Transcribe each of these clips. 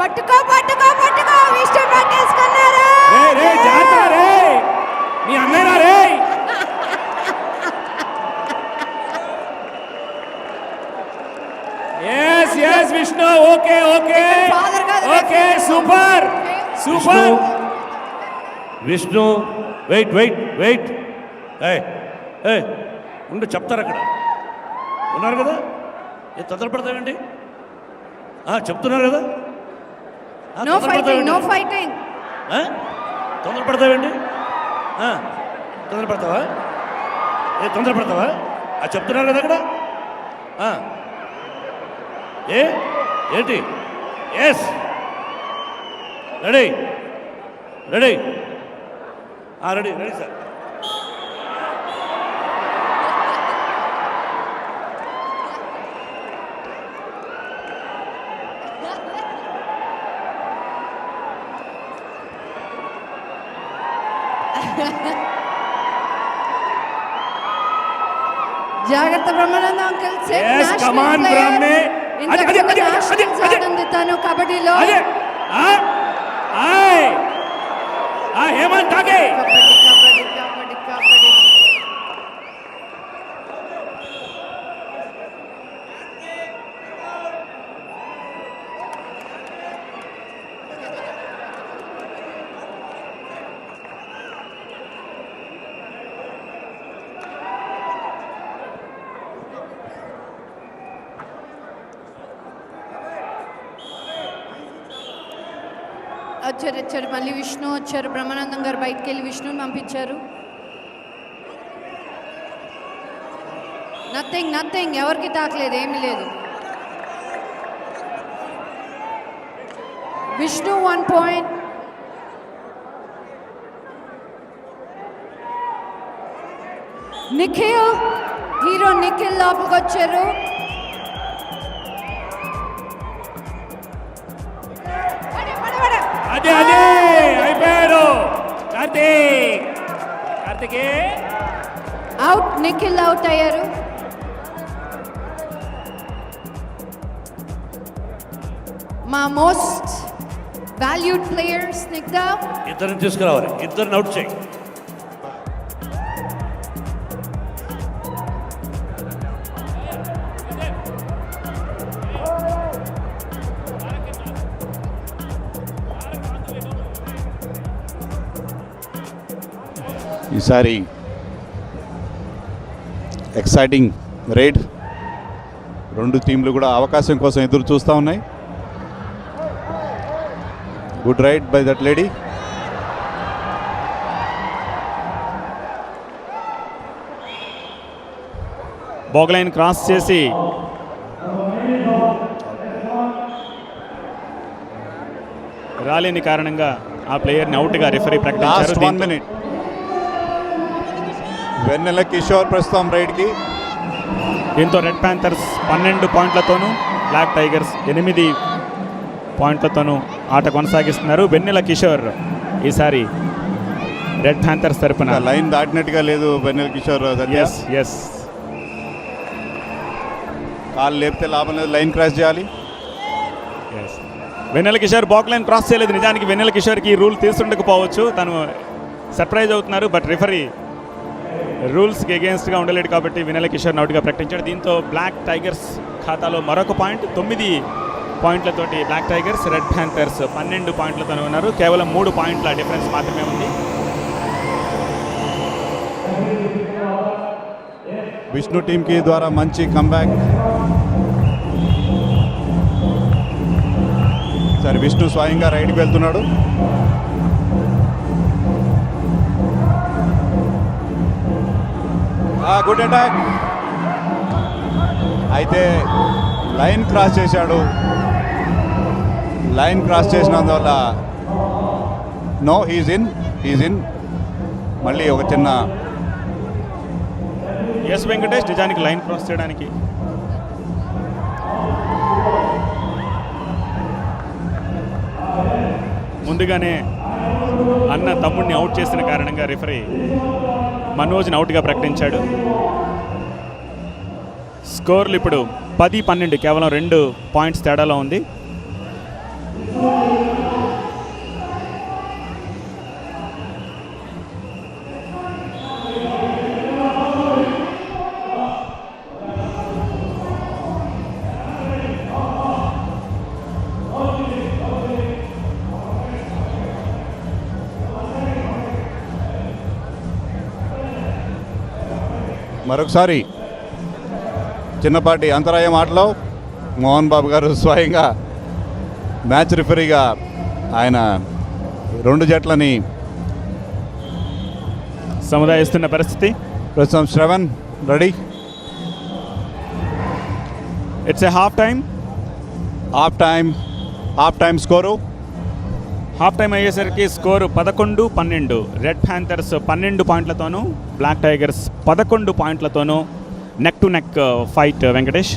పట్టుకో పట్టుకో పట్టుకో విష్ణు పట్టేసుకున్నారు? రే రే జాగ్రత్త రే. నీ అన్నయ్య రే. Yes yes Vishnu okay okay okay. Super super Vishnu wait wait wait ఏ ఏ ఉండు చెప్తారు అక్కడ. ఉన్నారు కదా? ఏ తొందరపడతావేంటి? ఆ, చెప్తున్నారు కదా? No fighting? నో ఫైటింగ్ ఆ, తొందరపడతావా? ఏ తొందరపడతావా? ఆ చెప్తున్నారు కదా అక్కడ. ఏ? ఏంటి? Yes ready ready ready ready sir జాగ్రత్త బ్రహ్మానంద అంకుల్. On, ప్లేయర్ బ్రహ్మే. అదే, అదే, అదే, అదే, అదే. తను కబడ్డీలో. అదే ఆ ఆయ్. ఆ హేమంత్ ఆగే కబడ్డీ కబడ్డీ కబడ్డీ కబడ్డీ వచ్చారు వచ్చారు. మళ్ళీ విష్ణు వచ్చారు. బ్రహ్మానందం గారు బయటకు వెళ్ళి విష్ణుని పంపించారు. నథింగ్ నథింగ్ ఎవరికి తాకలేదు ఏమీ లేదు. Vishnu one point Nikhil hero Nikhil లోపలికి వచ్చారు. కార్తీక్. కార్తీకే. అవుట్ నిఖిల్ అవుట్ అయ్యారు. మా మోస్ట్ వాల్యూడ్ ప్లేయర్ స్నిగ్ధ. ఇద్దరిని తీసుకురావాలి. ఇద్దరిని అవుట్ చేయి. ఈసారి ఎక్సైటింగ్ రైడ్ రెండు టీంలు కూడా అవకాశం కోసం ఎదురు చూస్తూ ఉన్నాయి. Good raid by that lady baulk line cross చేసి రాలేని కారణంగా ఆ ప్లేయర్ని అవుట్గా రిఫరీ ప్రకటించారు లాస్ట్ వన్ దీంతో- మినిట్ వెన్నెల కిషోర్ ప్రస్తుతం రైడ్కి. దీంతో రెడ్ ప్యాంథర్స్ పన్నెండు పాయింట్లతోనూ బ్లాక్ టైగర్స్ ఎనిమిది పాయింట్లతోనూ ఆట కొనసాగిస్తున్నారు. వెన్నెల కిషోర్ ఈసారి రెడ్ ప్యాంథర్స్ తరపున. లైన్ దాటినట్టుగా లేదు వెన్నెల కిషోర్ ఎస్ ఎస్ కాలు లేపితే లాభం లేదు లైన్ క్రాస్ చేయాలి. Yes Vennela Kishore back line cross చేయలేదు. నిజానికి వెన్నెల కిషోర్కి ఈ రూల్ తీసుండకపోవచ్చు. తను సర్ప్రైజ్ అవుతున్నారు బట్ రిఫరీ రూల్స్కి అగేన్స్ట్గా ఉండలేడు కాబట్టి వినల కిషోర్ నౌట్గా ప్రకటించాడు. దీంతో బ్లాక్ టైగర్స్ ఖాతాలో మరొక పాయింట్ తొమ్మిది పాయింట్లతోటి బ్లాక్ టైగర్స్ రెడ్ ప్యాంథర్స్ పన్నెండు పాయింట్లతోనే ఉన్నారు. కేవలం మూడు పాయింట్ల డిఫరెన్స్ మాత్రమే ఉంది. విష్ణు టీంకి ద్వారా మంచి కంబ్యాక్ సరే విష్ణు స్వయంగా రైడ్కి వెళ్తున్నాడు. గుడ్ అటాక్ అయితే లైన్ క్రాస్ చేశాడు. Line cross చేసినందువల్ల no he's in he's in మళ్ళీ ఒక చిన్న ఎస్ వెంకటేష్ నిజానికి లైన్ క్రాస్ చేయడానికి. ముందుగానే అన్న తమ్ముడిని అవుట్ చేసిన కారణంగా రిఫరీ మనోజ్ని అవుట్గా ప్రకటించాడు. స్కోర్లు ఇప్పుడు పది పన్నెండు కేవలం రెండు పాయింట్స్ తేడాలో ఉంది. మరొకసారి చిన్నపాటి అంతరాయం ఆటలో మోహన్ బాబు గారు స్వయంగా మ్యాచ్ రిఫరీగా ఆయన రెండు జట్లని సముదాయిస్తున్న పరిస్థితి. ప్రస్తుతం Shravan ready. It's a half time half time half time score half time అయ్యేసరికి స్కోరు పదకొండు పన్నెండు. రెడ్ ప్యాంథర్స్ పన్నెండు పాయింట్లతోనూ బ్లాక్ టైగర్స్ పదకొండు పాయింట్లతోనూ neck to neck fight Venkatesh.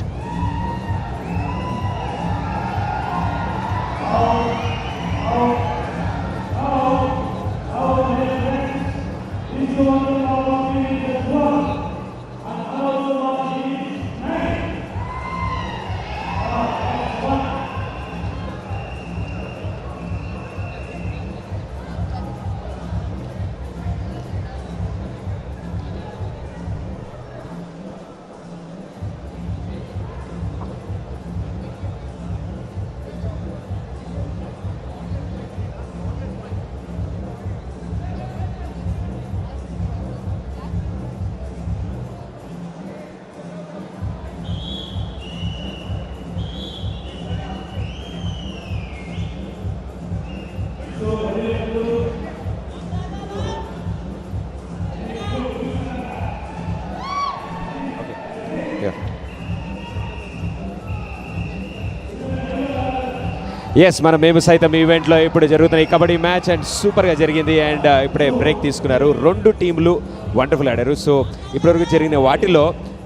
Yes మనం మేము సైతం ఈవెంట్లో ఇప్పుడు జరుగుతున్న ఈ కబడ్డీ మ్యాచ్ అండ్ సూపర్గా జరిగింది అండ్ uh, ఇప్పుడే బ్రేక్ తీసుకున్నారు. రెండు టీంలు వండర్ఫుల్ ఆడారు. సో ఇప్పటివరకు జరిగిన వాటిలో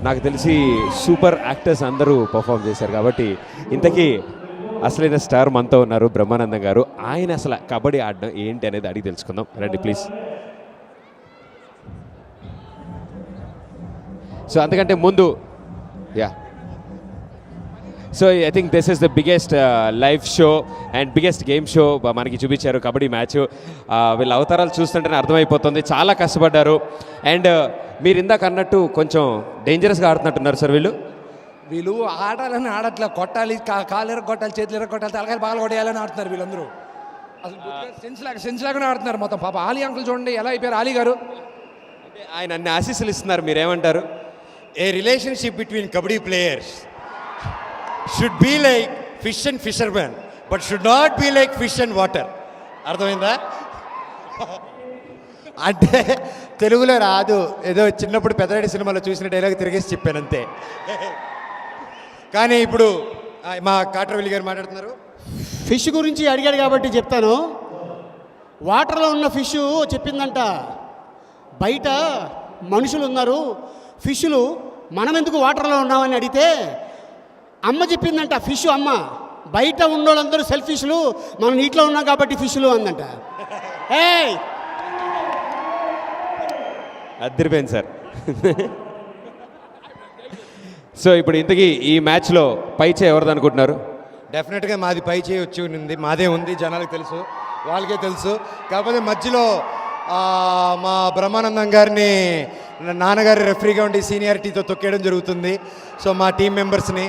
నాకు తెలిసి సూపర్ యాక్టర్స్ అందరూ పర్ఫామ్ చేశారు కాబట్టి ఇంతకీ అసలైన స్టార్ మనతో ఉన్నారు బ్రహ్మానందం గారు. ఆయన అసలు కబడ్డీ ఆడడం ఏంటి అనేది అడిగి తెలుసుకుందాం. రండి ప్లీజ్ సో అందుకంటే ముందు yeah so I think this is the biggest live show and biggest game show మనకి చూపించారు కబడ్డీ మ్యాచ్ వీళ్ళ అవతారాలు చూస్తుంటేనే అర్థమైపోతుంది. చాలా కష్టపడ్డారు. అండ్ మీరు ఇందాక అన్నట్టు కొంచెం డేంజరస్గా ఆడుతున్నట్టున్నారు సార్ వీళ్ళు. వీళ్ళు ఆడాలని ఆడట్లే కొట్టాలి కాలు ఎర కొట్టాలి చేతులు ఎర కొట్టాలి తలకాయలు బాగా కొట్టేయాలని ఆడుతున్నారు వీళ్ళందరూ. అసలు సెన్స్ లాగా సెన్స్ లాగానే ఆడుతున్నారు మొత్తం. పాప ఆలీ అంకుల్ చూడండి ఎలా అయిపోయారు? ఆలీ గారు. ఆయన అన్ని ఆశీస్సులు ఇస్తున్నారు మీరేమంటారు? A relationship between kabaddi players. Should be like fish and fishermen but should not be like fish and water అర్థమైందా? అంటే తెలుగులో రాదు. ఏదో చిన్నప్పుడు పెద్దరెడ్డి సినిమాలో చూసిన డైలాగ్ తిరిగేసి చెప్పాను అంతే. కానీ ఇప్పుడు మా కాట్రవెల్లి గారు మాట్లాడుతున్నారు. ఫిష్ గురించి అడిగాడు కాబట్టి చెప్తాను. వాటర్లో ఉన్న ఫిష్ చెప్పిందంట. బయట మనుషులు ఉన్నారు. ఫిష్లు మనం ఎందుకు వాటర్లో ఉన్నామని అడిగితే అమ్మ చెప్పిందంట ఫిష్ అమ్మ బయట ఉన్నోళ్ళందరూ సెల్ఫిష్లు మనం నీటిలో ఉన్నాం కాబట్టి ఫిష్లు అందంట. అద్దరిపోయింది సార్. సో ఇప్పుడు ఇంతకీ ఈ మ్యాచ్లో పైచే ఎవరిది అనుకుంటున్నారు? డెఫినెట్గా మాది పై చేయి వచ్చి ఉంది మాదే ఉంది జనాలకు తెలుసు వాళ్ళకే తెలుసు. కాకపోతే మధ్యలో ఆ, మా బ్రహ్మానందం గారిని నాన్నగారి రెఫరీగా ఉండి సీనియారిటీతో తొక్కేయడం జరుగుతుంది. సో మా టీం మెంబర్స్ని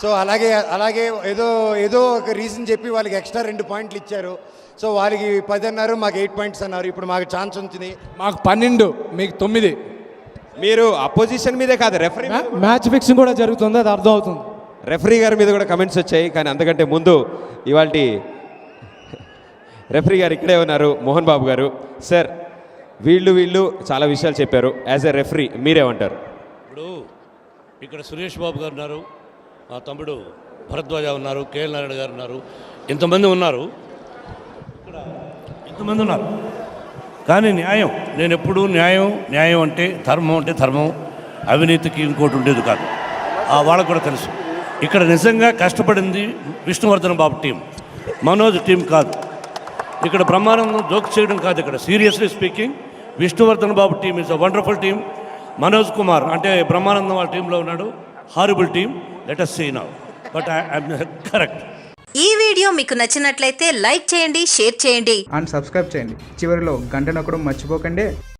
సో అలాగే అలాగే ఏదో ఏదో ఒక రీజన్ చెప్పి వాళ్ళకి ఎక్స్ట్రా రెండు పాయింట్లు ఇచ్చారు. సో వాళ్ళకి పది అన్నారు మాకు ఎయిట్ పాయింట్స్ అన్నారు. ఇప్పుడు మాకు ఛాన్స్ ఉంటుంది మాకు పన్నెండు మీకు తొమ్మిది. మీరు అపోజిషన్ మీదే కాదు రెఫరీ మ్యాచ్ ఫిక్సింగ్ కూడా జరుగుతుంది అది అర్థం అవుతుంది రెఫరీ గారి మీద కూడా కమెంట్స్ వచ్చాయి కానీ అంతకంటే ముందు ఇవాళ రెఫరీ గారు ఇక్కడే ఉన్నారు మోహన్ బాబు గారు. సార్ వీళ్ళు వీళ్ళు చాలా విషయాలు చెప్పారు. యాజ్ ఎ రెఫరీ మీరేమంటారు? ఇప్పుడు ఇక్కడ సురేష్ బాబు గారు ఉన్నారు. మా తమ్ముడు భరద్వాజ ఉన్నారు కేఎల్ నారాయణ గారు ఉన్నారు. ఇంతమంది ఉన్నారు. ఇక్కడ ఇంతమంది ఉన్నారు. కానీ న్యాయం నేను ఎప్పుడు న్యాయం న్యాయం అంటే ధర్మం అంటే ధర్మం అవినీతికి ఇంకోటి ఉండేది కాదు. ఆ వాళ్ళకు కూడా తెలుసు. ఇక్కడ నిజంగా కష్టపడింది విష్ణువర్ధన్ బాబు టీం. మనోజ్ టీం కాదు. ఇక్కడ బ్రహ్మానందం జోక్ చేయడం కాదు ఇక్కడ. Seriously speaking Vishnuvardhan Babu team is a wonderful team Manoj Kumar అంటే బ్రహ్మానందం వాళ్ళ టీంలో ఉన్నాడు. Horrible team let us see now but correct ఈ వీడియో మీకు నచ్చినట్లయితే లైక్ చేయండి షేర్ చేయండి. అండ్ సబ్స్క్రైబ్ చేయండి. చివరిలో గంట నొక్కడం మర్చిపోకండి.